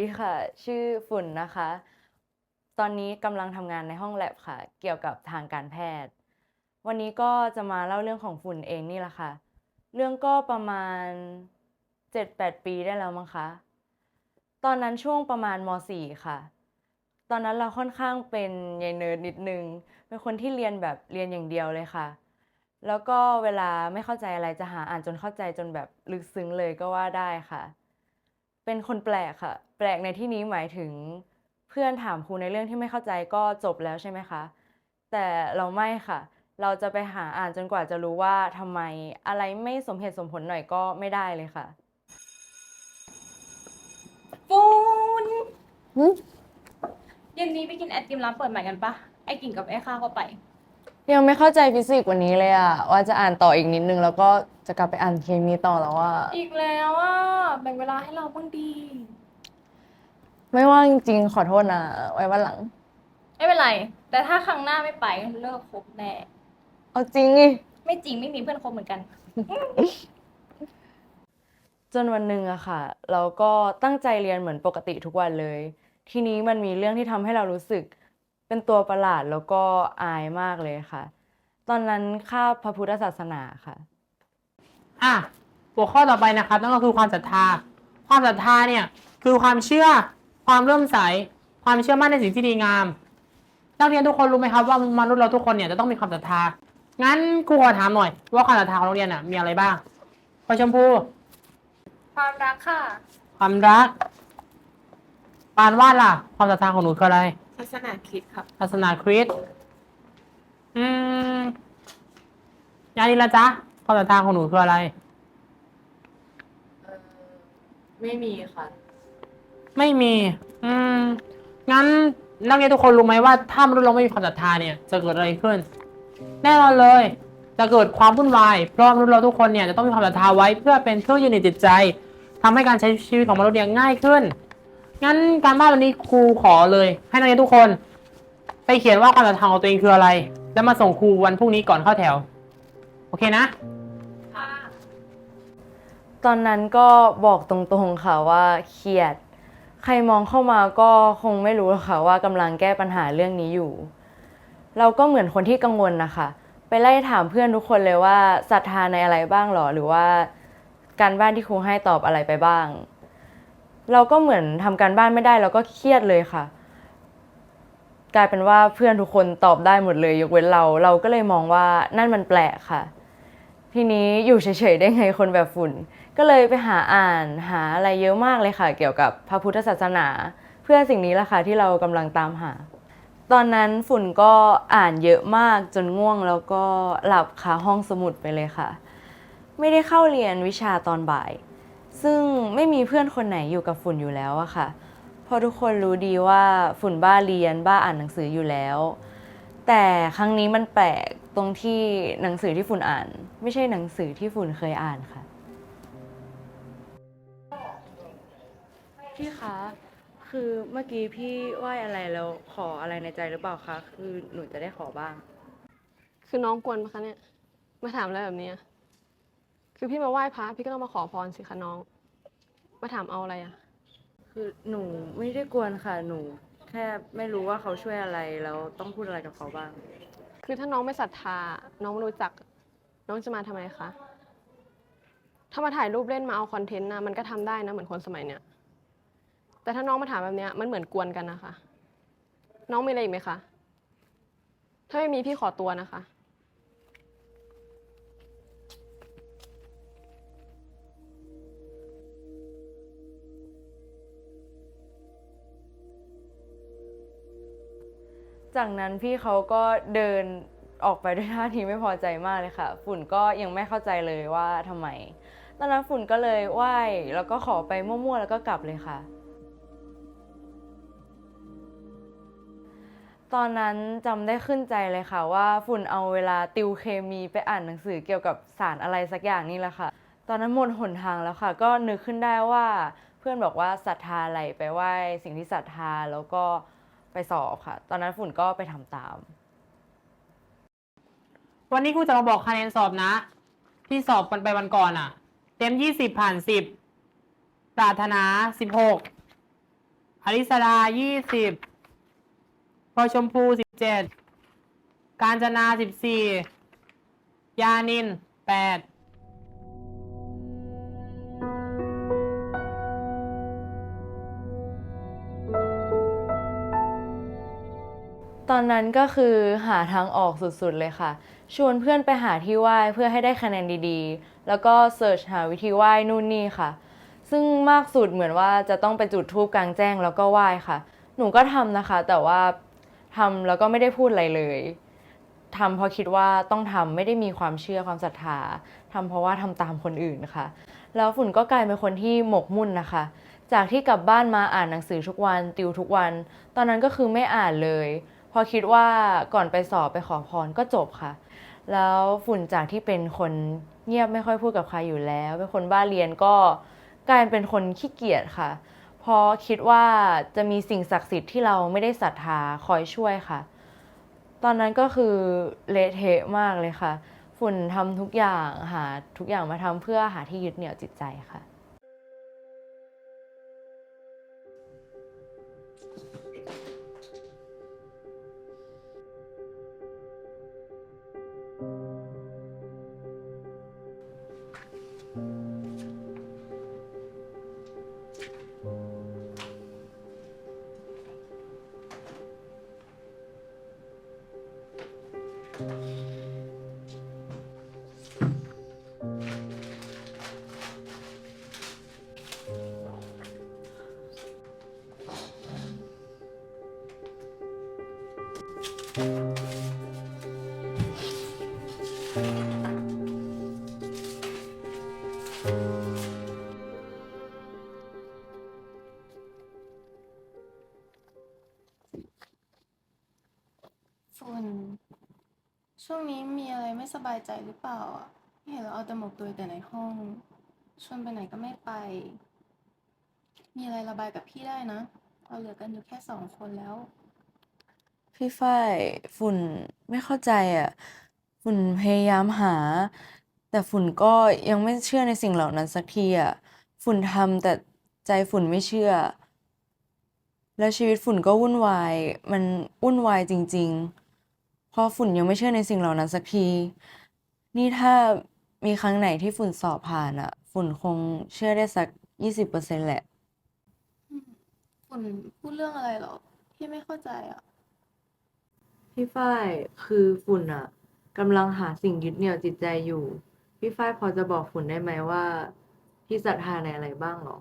ดีค่ะ ชื่อฝุ่นนะคะ ตอนนี้กำลังทำงานในห้องแลบค่ะ เกี่ยวกับทางการแพทย์ วันนี้ก็จะมาเล่าเรื่องของฝุ่นเองนี่แหละค่ะ เรื่องก็ประมาณ 7-8 ปีได้แล้วมั้งคะ ตอนนั้นช่วงประมาณม .4 ค่ะ ตอนนั้นเราค่อนข้างเป็นยายเนิร์ดนิดนึง เป็นคนที่เรียนแบบเรียนอย่างเดียวเลยค่ะ แล้วก็เวลาไม่เข้าใจอะไรจะหาอ่านจนเข้าใจจนแบบลึกซึ้งเลยก็ว่าได้ค่ะ เป็นคนแปลกค่ะ แปลกในที่นี้หมายถึงเพื่อนถามครูในเรื่องที่ไม่เข้าใจก็จบแล้วใช่ไหมคะ แต่เราไม่ค่ะ เราจะไปหาอ่านจนกว่าจะรู้ว่าทำไมอะไรไม่สมเหตุสมผลหน่อยก็ไม่ได้เลยค่ะ ฟูนหึ เย็นนี้ไปกินไอติมร้านเปิดใหม่กันปะไอกิ่งกับไอข้าวก็ไป ยังไม่เข้าใจฟิสิกส์วันนี้เลยอะว่าจะอ่านต่ออีกนิดนึง แล้วก็จะกลับไปอ่านเคมีต่อแล้วว่า อีกแล้วอะแบ่งเวลาให้เราบ้างดีไม่ว่างจริงๆขอโทษนะ ไว้วันหลัง ไม่เป็นไร แต่ถ้าครั้งหน้าไม่ไปเลิกคบแน่เอาจริงดิไม่จริงไม่มีเพื่อนคบเหมือนกัน จนวันหนึ่งอะค่ะ เราก็ตั้งใจเรียนเหมือนปกติทุกวันเลย ทีนี้มันมีเรื่องที่ทำให้เรารู้สึก เป็นตัวประหลาดแล้วก็อายมากเลยค่ะ ตอนนั้นคาบพระพุทธศาสนาค่ะ อะหัวข้อต่อไปนะครับนั่นก็คือความศรัทธา ความศรัทธาเนี่ยคือความเชื่อความเริ่อมใส ความเชื่อมั่นในสิ่งที่ดีงามนักเรียนทุกคนรู้ไหมครับว่ามนุษย์เราทุกคนเนี่ยจะต้องมีความศรัทธา งั้นครูขอถามหน่อย ว่าความศรัทธาของโรงเรียนน่ะมีอะไรบ้างพอชมพู ความรักค่ะ ความรักปานวาดล่ะ ความศรัทธาของหนูคืออะไร ศาสนาคริดค่ะศาสนาคริสต์อืมยานีละจ๊ะความศรัทธาของหนูคืออะไรไม่มีค่ะ ไม่มี อืม งั้นนักเรียนทุกคนรู้ไหมว่า ถ้ามนุษย์เราไม่มีความศรัทธาเนี่ย จะเกิดอะไรขึ้น แน่นอนเลย จะเกิดความวุ่นวาย เพราะมนุษย์เราทุกคนเนี่ยจะต้องมีความศรัทธาไว้เพื่อเป็นเครื่องยืนในจิตใจทำให้การใช้ชีวิตของมนุษย์เนี่ยง่ายขึ้น งั้นการบ้านวันนี้ครูขอเลย ให้นักเรียนทุกคน ไปเขียนว่าความศรัทธาของตัวเองคืออะไร แล้วมาส่งครูวันพรุ่งนี้ก่อนเข้าแถว โอเคนะ ตอนนั้นก็บอกตรงๆค่ะว่าเครียด ใครมองเข้ามาก็คงไม่รู้หรอกค่ะว่ากำลังแก้ปัญหาเรื่องนี้อยู่ เราก็เหมือนคนที่กังวลนะคะ ไปไล่ถามเพื่อนทุกคนเลยว่าศรัทธาในอะไรบ้างหรอ หรือว่า การบ้านที่ครูให้ตอบอะไรไปบ้าง เราก็เหมือนทำการบ้านไม่ได้เราก็เครียดเลยค่ะ กลายเป็นว่าเพื่อนทุกคนตอบได้หมดเลย ยกเว้นเรา เราก็เลยมองว่านั่นมันแปลกค่ะ ทีนี้อยู่เฉยๆได้ไงคนแบบฝุ่น ก็เลยไปหาอ่านหาอะไรเยอะมากเลยค่ะ เกี่ยวกับพระพุทธศาสนา เพื่อสิ่งนี้แหละค่ะที่เรากำลังตามหา ตอนนั้นฝุ่นก็อ่านเยอะมากจนง่วงแล้วก็หลับคาห้องสมุดไปเลยค่ะ ไม่ได้เข้าเรียนวิชาตอนบ่าย ซึ่งไม่มีเพื่อนคนไหนอยู่กับฝุ่นอยู่แล้วอะค่ะเพราะทุกคนรู้ดีว่าฝุ่นบ้าเรียนบ้าอ่านหนังสืออยู่แล้ว แต่ครั้งนี้มันแปลกตรงที่หนังสือที่ฝุ่นอ่าน ไม่ใช่หนังสือที่ฝุ่นเคยอ่านค่ะพี่คะ คือเมื่อกี้พี่ไหว้อะไรแล้วขออะไรในใจหรือเปล่าคะ คือหนูจะได้ขอบ้าง คือน้องกวนปะคะเนี่ย มาถามอะไรแบบเนี้ยคือพี่มาไหว้พระพี่ก็ต้องมาขอพรสิคะน้อง มาถามเอาอะไรอะคือหนูไม่ได้กวนค่ะ หนู แค่ไม่รู้ว่าเขาช่วยอะไรแล้วต้องพูดอะไรกับเขาบ้าง คือถ้าน้องไม่ศรัทธา น้องไม่รู้จัก น้องจะมาทำไมคะ ถ้ามาถ่ายรูปเล่นมาเอาคอนเทนต์นะมันก็ทำได้นะเหมือนคนสมัยเนี้ย แต่ถ้าน้องมาถามแบบเนี้ยมันเหมือนกวนกันนะคะ น้องมีอะไรอีกไหมคะ ถ้าไม่มีพี่ขอตัวนะคะ จากนั้นพี่เขาก็เดินออกไปด้วยท่าทีไม่พอใจมากเลยค่ะ ฝุ่นก็ยังไม่เข้าใจเลยว่าทำไม ตอนนั้นฝุ่นก็เลยไหว้แล้วก็ขอไปมั่วๆแล้วก็กลับเลยค่ะ ตอนนั้นจำได้ขึ้นใจเลยค่ะ ว่าฝุ่นเอาเวลาติวเคมีไปอ่านหนังสือเกี่ยวกับสารอะไรสักอย่างนี่แหละค่ะ ตอนนั้นหมดหนทางแล้วค่ะ ก็นึกขึ้นได้ว่าเพื่อนบอกว่าศรัทธาอะไรไปไหว้สิ่งที่ศรัทธาแล้วก็ ไปสอบค่ะ ตอนนั้นฝุ่นก็ไปทำตาม วันนี้ครูจะมาบอกคะแนนสอบนะ ที่สอบกันไปวันก่อนอะเต็มยี่สิบผ่านสิบปรารถนาสิบหกอริสรายี่สิบพอยชมพูสิบเจ็ดกาญจนาสิบสี่ยานินแปด อนนั้นก็คือหาทางออกสุดๆเลยค่ะ ชวนเพื่อนไปหาที่ไหว้เพื่อให้ได้คะแนนดีๆ แล้วก็เสิร์ชหาวิธีไหว้นู่นนี่ค่ะ ซึ่งมากสุดเหมือนว่าจะต้องไปจุดธูปกลางแจ้งแล้วก็ไหว้ค่ะ หนูก็ทำนะคะ แต่ว่าทำแล้วก็ไม่ได้พูดอะไรเลยทำเพราะคิดว่าต้องทำไม่ได้มีความเชื่อความศรัทธาทำเพราะว่าทำตามคนอื่นค่ะ แล้วฝุ่นก็กลายเป็นคนที่หมกมุ่นนะคะ จากที่กลับบ้านมาอ่านหนังสือทุกวันติวทุกวัน ตอนนั้นก็คือไม่อ่านเลย อคิดว่าก่อนไปสอบไปขอพรก็จบค่ะ แล้วฝุ่นจากที่เป็นคนเงียบไม่ค่อยพูดกับใครอยู่แล้ว เป็นคนบ้าเรียนก็กลายเป็นคนขี้เกียจค่ะ เพราะคิดว่าจะมีสิ่งศักดิ์สิทธิ์ที่เราไม่ได้ศรัทธาคอยช่วยค่ะ ตอนนั้นก็คือเละเทะมากเลยค่ะ ฝุ่นทำทุกอย่างหาทุกอย่างมาทำเพื่อหาที่ยึดเหนี่ยวจิตใจค่ะ ฝุ่นช่วงนี้มีอะไรไม่สบายใจหรือเปล่าอะเห็นเราเอาแต่หมกตัวแต่ในห้อง ชวนไปไหนก็ไม่ไป มีอะไรระบายกับพี่ได้นะ เราเหลือกันอยู่แค่สองคนแล้ว พี่ฝ้ายฝุ่นไม่เข้าใจอะ ฝุ่นพยายามหา แต่ฝุ่นก็ยังไม่เชื่อในสิ่งเหล่านั้นสักทีอะ ฝุ่นทำแต่ใจฝุ่นไม่เชื่อ แล้วชีวิตฝุ่นก็วุ่นวาย มันวุ่นวายจริง ๆ เพราะฝุ่นยังไม่เชื่อในสิ่งเหล่านั้นสักที นี่ถ้ามีครั้งไหนที่ฝุ่นสอบผ่านอะ ฝุ่นคงเชื่อได้สักยี่สิบเปอร์เซ็นต์แหละ ฝุ่นพูดเรื่องอะไรหรอ พี่ไม่เข้าใจอะ พี่ฝ้ายคือฝุ่นอะกำลังหาสิ่งยึดเหนี่ยวจิตใจอยู่ พี่ฝ้ายพอจะบอกฝุ่นได้ไหมว่า พี่ศรัทธาในอะไรบ้างหรอ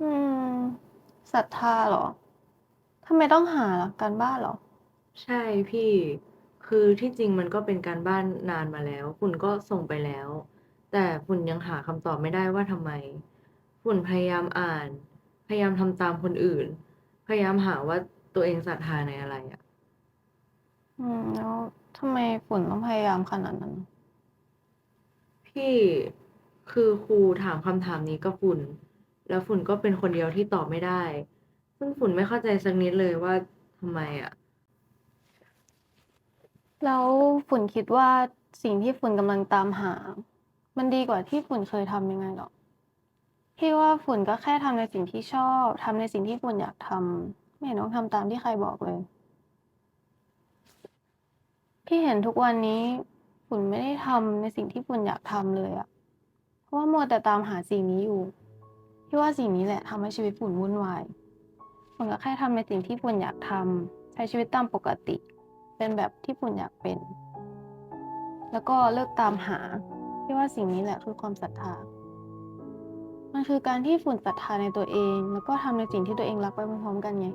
อืมศรัทธาเหรอทำไมต้องหาล่ะการบ้านเหรอ ใช่พี่ คือที่จริงมันก็เป็นการบ้านนานมาแล้ว ฝุ่นก็ส่งไปแล้ว แต่ฝุ่นยังหาคำตอบไม่ได้ว่าทำไม ฝุ่นพยายามอ่าน พยายามทำตามคนอื่น พยายามหาว่าตัวเองศรัทธาในอะไรอะ อืมแล้วทำไมฝุ่นต้องพยายามขนาดนั้น พี่คือครูถามคำถามนี้กับฝุ่น แล้วฝุ่นก็เป็นคนเดียวที่ตอบไม่ได้ ซึ่งฝุ่นไม่เข้าใจสักนิดเลยว่าทำไมอะ แล้วฝุ่นคิดว่าสิ่งที่ฝุ่นกำลังตามหา มันดีกว่าที่ฝุ่นเคยทำยังไงหรอพี่ว่าฝุ่นก็แค่ทำในสิ่งที่ชอบทำในสิ่งที่ฝุ่นอยากทำไม่เห็นต้องทำตามที่ใครบอกเลย พี่เห็นทุกวันนี้ฝุ่นไม่ได้ทำในสิ่งที่ฝุ่นอยากทำเลยอะเพราะว่ามัวแต่ตามหาสิ่งนี้อยู่พี่ว่าสิ่งนี้แหละทำให้ชีวิตฝุ่นวุ่นวายฝุ่นก็แค่ทำในสิ่งที่ฝุ่นอยากทำใช้ชีวิตตามปกติ เป็นแบบที่ฝุ่นอยากเป็น แล้วก็เลิกตามหาพี่ว่าสิ่งนี้แหละคือความศรัทธา มันคือการที่ฝุ่นศรัทธาในตัวเอง แล้วก็ทำในสิ่งที่ตัวเองรักไปพร้อมๆกันไง